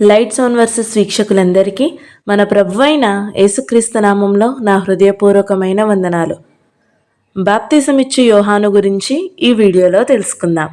Lights on versus వీక్షకులందరికీ మన ప్రభు అయిన యేసుక్రీస్తు నామంలో నా హృదయపూర్వకమైన వందనాలు. బాప్తిజమిచ్చు యోహాను గురించి ఈ వీడియోలో తెలుసుకుందాం.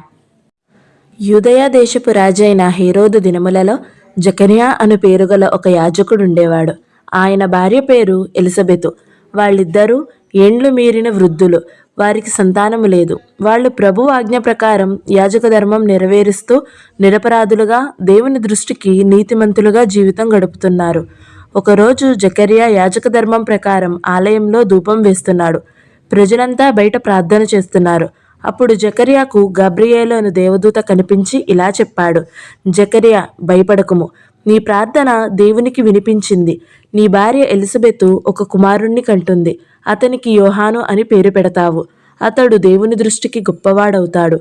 యూదయ దేశపు రాజైన హీరోదు దినములలో జకరియా అను పేరుగల ఒక యాజకుడు ఉండేవాడు. ఆయన భార్య పేరు ఎలిజబెతు. వాళ్ళిద్దరూ ఏండ్లు మీరిన వృద్ధులు. వారికి సంతానము లేదు. వాళ్ళు ప్రభు ఆజ్ఞ ప్రకారం యాజక ధర్మం నెరవేరుస్తూ నిరపరాధులుగా దేవుని దృష్టికి నీతిమంతులుగా జీవితం గడుపుతున్నారు. ఒకరోజు జకరియా యాజక ధర్మం ప్రకారం ఆలయంలో ధూపం వేస్తున్నాడు. ప్రజలంతా బయట ప్రార్థన చేస్తున్నారు. అప్పుడు జకరియాకు గబ్రియేలు అను దేవదూత కనిపించి ఇలా చెప్పాడు. జకరియా భయపడకుము. నీ ప్రార్థన దేవునికి వినిపించింది. నీ భార్య ఎలిజబెత్ ఒక కుమారుణ్ణి కంటుంది. అతనికి యోహాను అని పేరు పెడతావు. అతడు దేవుని దృష్టికి గొప్పవాడవుతాడు.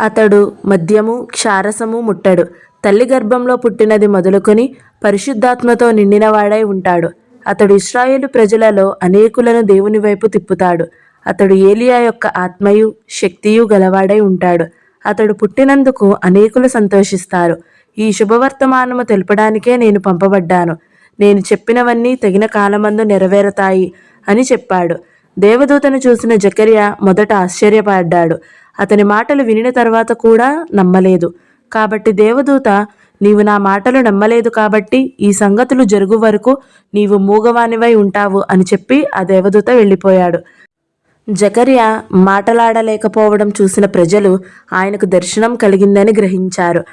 అతడు మద్యము క్షారసము ముట్టడు. తల్లి గర్భంలో పుట్టినది మొదలుకొని పరిశుద్ధాత్మతో నిండినవాడై ఉంటాడు. అతడు ఇస్రాయేలు ప్రజలలో అనేకులను దేవుని వైపు తిప్పుతాడు. అతడు ఏలియా యొక్క ఆత్మయు శక్తియు గలవాడై ఉంటాడు. అతడు పుట్టినందుకు అనేకులు సంతోషిస్తారు. ఈ శుభవర్తమానము తెలపడానికే నేను పంపబడ్డాను. నేను చెప్పినవన్నీ తగిన కాలమందు నెరవేరతాయి. అని చెప్పాడు. దేవదూతను చూసిన జకరియా మొదట ఆశ్చర్యపడ్డాడు. అతని మాటలు వినిన తర్వాత కూడా నమ్మలేదు. కాబట్టి దేవదూత నీవు నా మాటలు నమ్మలేదు కాబట్టి ఈ సంగతులు జరుగు వరకు నీవు మూగవానివై ఉంటావు అని చెప్పి ఆ దేవదూత వెళ్ళిపోయాడు. జకర్యా మాటలాడలేకపోవడం చూసిన ప్రజలు ఆయనకు దర్శనం కలిగిందని గ్రహించారు.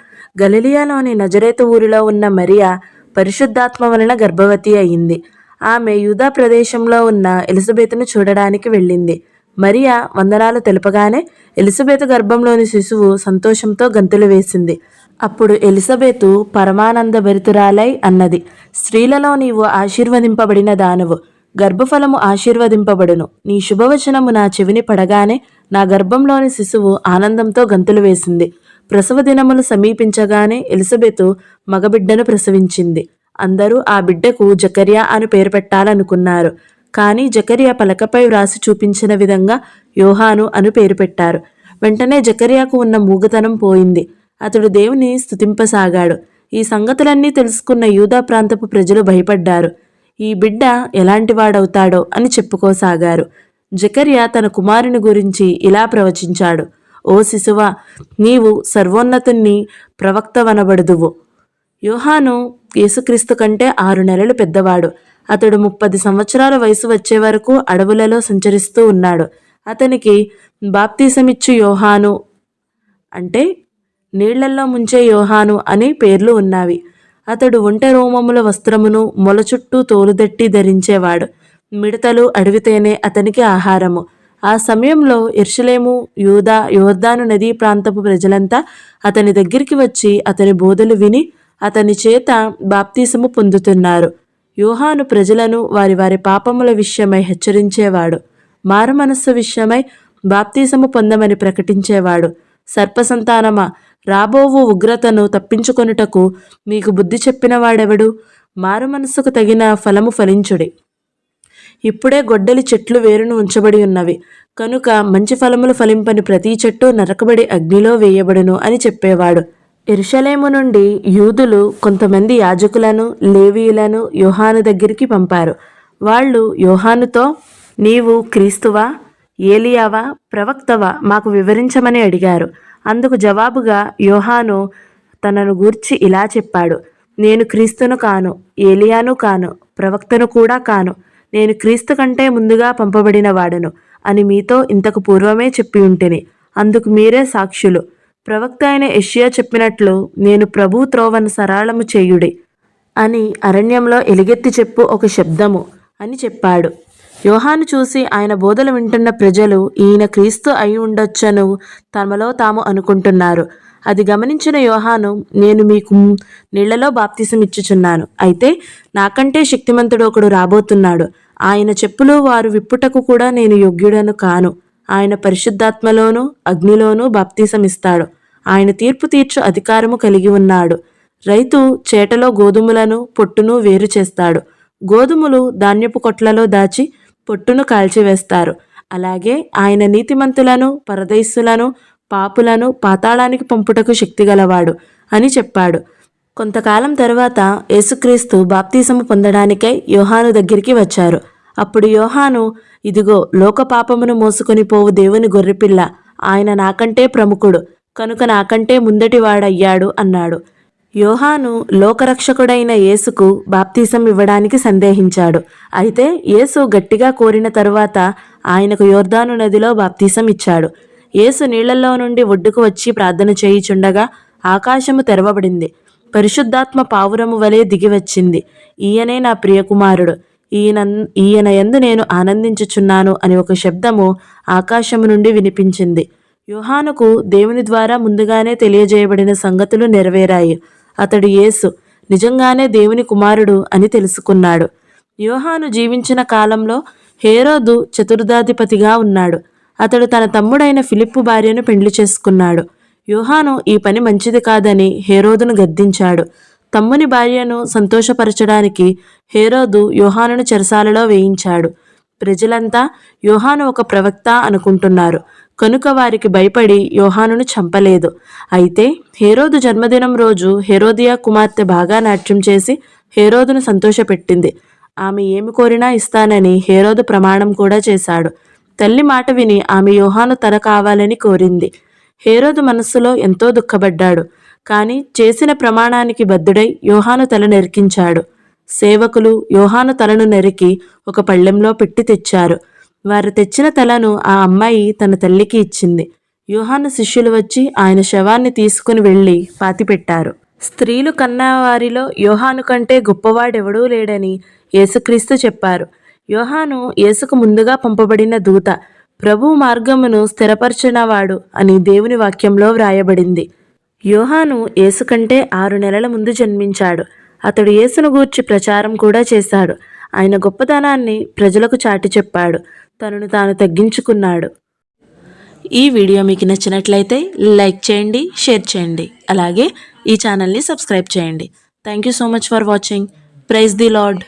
గలిలియాలోని నజరేతు ఊరిలో ఉన్న మరియా పరిశుద్ధాత్మ వలన గర్భవతి అయింది. ఆమె యూదా ప్రదేశంలో ఉన్న ఎలిజబెత్ను చూడడానికి వెళ్ళింది. మరియా వందనాలు తెలుపగానే ఎలిజబెత్ గర్భంలోని శిశువు సంతోషంతో గంతులు వేసింది. అప్పుడు ఎలిజబెతు పరమానంద భరితురాలై అన్నది స్త్రీలలో నీవు ఆశీర్వదింపబడిన దానవు. గర్భఫలము ఆశీర్వదింపబడును. నీ శుభవచనము నా చెవిని పడగానే నా గర్భంలోని శిశువు ఆనందంతో గంతులు వేసింది. ప్రసవ దినములు సమీపించగానే ఎలిజబెతు మగబిడ్డను ప్రసవించింది. అందరూ ఆ బిడ్డకు జకర్యా అని పేరు పెట్టాలనుకున్నారు. కానీ జకర్యా పలకపై వ్రాసి చూపించిన విధంగా యోహాను అని పేరు పెట్టారు. వెంటనే జకర్యాకు ఉన్న మూగతనం పోయింది. అతడు దేవుని స్థుతింపసాగాడు ఈ సంగతులన్నీ తెలుసుకున్న యూదా ప్రాంతపు ప్రజలు భయపడ్డారు. ఈ బిడ్డ ఎలాంటి వాడవుతాడో అని చెప్పుకోసాగారు. జకర్యా తన కుమారుని గురించి ఇలా ప్రవచించాడు. ఓ శిశువా నీవు సర్వోన్నతుణ్ణి ప్రవక్తవనబడుదువు యోహాను యేసుక్రీస్తు కంటే ఆరు నెలలు పెద్దవాడు. అతడు ముప్పది సంవత్సరాల వయసు వచ్చే వరకు అడవులలో సంచరిస్తూ ఉన్నాడు. అతనికి బాప్తీసమిచ్చు యోహాను అంటే నీళ్ళల్లో ముంచే యోహాను అని పేర్లు ఉన్నవి. అతడు ఒంటె రోమముల వస్త్రమును మొల చుట్టూ తోలుదట్టి ధరించేవాడు. మిడతలు అడివితేనే అతనికి ఆహారము. ఆ సమయంలో ఎర్షలేము యూదా యోర్దాను నదీ ప్రాంతపు ప్రజలంతా అతని దగ్గరికి వచ్చి అతని బోధలు విని అతని చేత బాప్తీసము పొందుతున్నారు. యోహాను ప్రజలను వారి వారి పాపముల విషయమై హెచ్చరించేవాడు. మారుమనస్సు విషయమై బాప్తీసము పొందమని ప్రకటించేవాడు. సర్పసంతానమా? రాబోవు ఉగ్రతను తప్పించుకొనుటకు మీకు బుద్ధి చెప్పిన వాడెవడు మారుమనస్సుకు తగిన ఫలము ఫలించుడి. ఇప్పుడే గొడ్డలి చెట్లు వేరును ఉంచబడి ఉన్నవి. కనుక మంచి ఫలములు ఫలింపని ప్రతి చెట్టు నరకబడి అగ్నిలో వేయబడును అని చెప్పేవాడు. ఎరుషలేము నుండి యూదులు కొంతమంది యాజకులను లేవీయులను యోహాను దగ్గరికి పంపారు. వాళ్ళు యోహానుతో నీవు క్రీస్తువా? ఏలియావా? ప్రవక్తవా? మాకు వివరించమని అడిగారు. అందుకు జవాబుగా యోహాను తనను గూర్చి ఇలా చెప్పాడు. నేను క్రీస్తును కాను ఏలియాను కాను ప్రవక్తను కూడా కాను. నేను క్రీస్తు కంటే ముందుగా పంపబడిన వాడను అని మీతో ఇంతకు పూర్వమే చెప్పి ఉంటిని. అందుకు మీరే సాక్షులు. ప్రవక్త అయిన ఎషియా చెప్పినట్లు నేను ప్రభు త్రోవను సరళము చేయుడి అని అరణ్యంలో ఎలుగెత్తి చెప్పు ఒక శబ్దము అని చెప్పాడు. యోహాను చూసి ఆయన బోధలు వింటున్న ప్రజలు ఈయన క్రీస్తు అయి ఉండొచ్చను తమలో తాము అనుకుంటున్నారు. అది గమనించిన యోహాను నేను మీకు నీళ్ళలో బాప్తిసం ఇచ్చుచున్నాను అయితే నాకంటే శక్తిమంతుడు ఒకడు రాబోతున్నాడు. ఆయన చెప్పులు వారు విప్పుటకు కూడా నేను యోగ్యుడను కాను. ఆయన పరిశుద్ధాత్మలోనూ అగ్నిలోనూ బాప్తిసం ఇస్తాడు ఆయన తీర్పు తీర్చు అధికారము కలిగి ఉన్నాడు. రైతు చేటలో గోధుమలను పొట్టును వేరు చేస్తాడు. గోధుమలు ధాన్యపు కొట్లలో దాచి పొట్టును కాల్చివేస్తారు. అలాగే ఆయన నీతిమంతులను పరదైస్సులను పాపులను పాతాళానికి పంపుటకు శక్తిగలవాడు అని చెప్పాడు. కొంతకాలం తర్వాత యేసుక్రీస్తు బాప్తీసము పొందడానికై యోహాను దగ్గరికి వచ్చారు. అప్పుడు యోహాను ఇదిగో లోక పాపమును మోసుకొని పోవు దేవుని గొర్రెపిల్ల. ఆయన నాకంటే ప్రముఖుడు. కనుక నాకంటే ముందటివాడయ్యాడు అన్నాడు. యోహాను లోకరక్షకుడైన యేసుకు బాప్తీసం ఇవ్వడానికి సందేహించాడు. అయితే యేసు గట్టిగా కోరిన తరువాత ఆయనకు యోర్దాను నదిలో బాప్తీసం ఇచ్చాడు. యేసు నీళ్ళలో నుండి ఒడ్డుకు వచ్చి ప్రార్థన చేయుచుండగా ఆకాశము తెరవబడింది. పరిశుద్ధాత్మ పావురము వలె దిగివచ్చింది. ఈయనే నా ప్రియకుమారుడు. ఈయన ఈయన యందు నేను ఆనందించుచున్నాను అని ఒక శబ్దము ఆకాశము నుండి వినిపించింది. యోహానుకు దేవుని ద్వారా ముందుగానే తెలియజేయబడిన సంగతులు నెరవేరాయి. అతడు యేసు నిజంగానే దేవుని కుమారుడు అని తెలుసుకున్నాడు. యోహాను జీవించిన కాలంలో హేరోదు చతుర్దాధిపతిగా ఉన్నాడు. అతడు తన తమ్ముడైన ఫిలిప్పు భార్యను పెండ్లి చేసుకున్నాడు. యోహాను ఈ పని మంచిది కాదని హేరోదును గద్దించాడు. తమ్ముని భార్యను సంతోషపరచడానికి హేరోదు యోహానును చెరసాలలో వేయించాడు. ప్రజలంతా యోహాను ఒక ప్రవక్త అనుకుంటున్నారు. కనుక వారికి భయపడి యోహానును చంపలేదు. అయితే హేరోదు జన్మదినం రోజు హేరోదియా కుమార్తె బాగా నాట్యం చేసి హేరోదును సంతోషపెట్టింది. ఆమె ఏమి కోరినా ఇస్తానని హేరోదు ప్రమాణం కూడా చేశాడు. తల్లి మాట విని ఆమె యోహాను తల కావాలని కోరింది. హేరోదు మనస్సులో ఎంతో దుఃఖపడ్డాడు. కానీ చేసిన ప్రమాణానికి బద్దుడై యోహాను తల నెరికించాడు. సేవకులు యోహాను తలను నరికి ఒక పళ్ళెంలో పెట్టి తెచ్చారు. వారు తెచ్చిన తలను ఆ అమ్మాయి తన తల్లికి ఇచ్చింది. యోహాను శిష్యులు వచ్చి ఆయన శవాన్ని తీసుకుని వెళ్ళి పాతిపెట్టారు. స్త్రీలు కన్నవారిలో యోహాను కంటే గొప్పవాడెవడూ లేడని యేసుక్రీస్తు చెప్పారు. యోహాను యేసుకు ముందుగా పంపబడిన దూత ప్రభు మార్గమును స్థిరపరచినవాడు అని దేవుని వాక్యంలో వ్రాయబడింది. యోహాను యేసుకంటే ఆరు నెలల ముందు జన్మించాడు. అతడు యేసును గూర్చి ప్రచారం కూడా చేశాడు. ఆయన గొప్పతనాన్ని ప్రజలకు చాటి చెప్పాడు. తనను తాను తగ్గించుకున్నాడు. ఈ వీడియో మీకు నచ్చినట్లయితే లైక్ చేయండి షేర్ చేయండి. అలాగే ఈ ఛానల్ని సబ్స్క్రైబ్ చేయండి. Thank you so much for watching praise the lord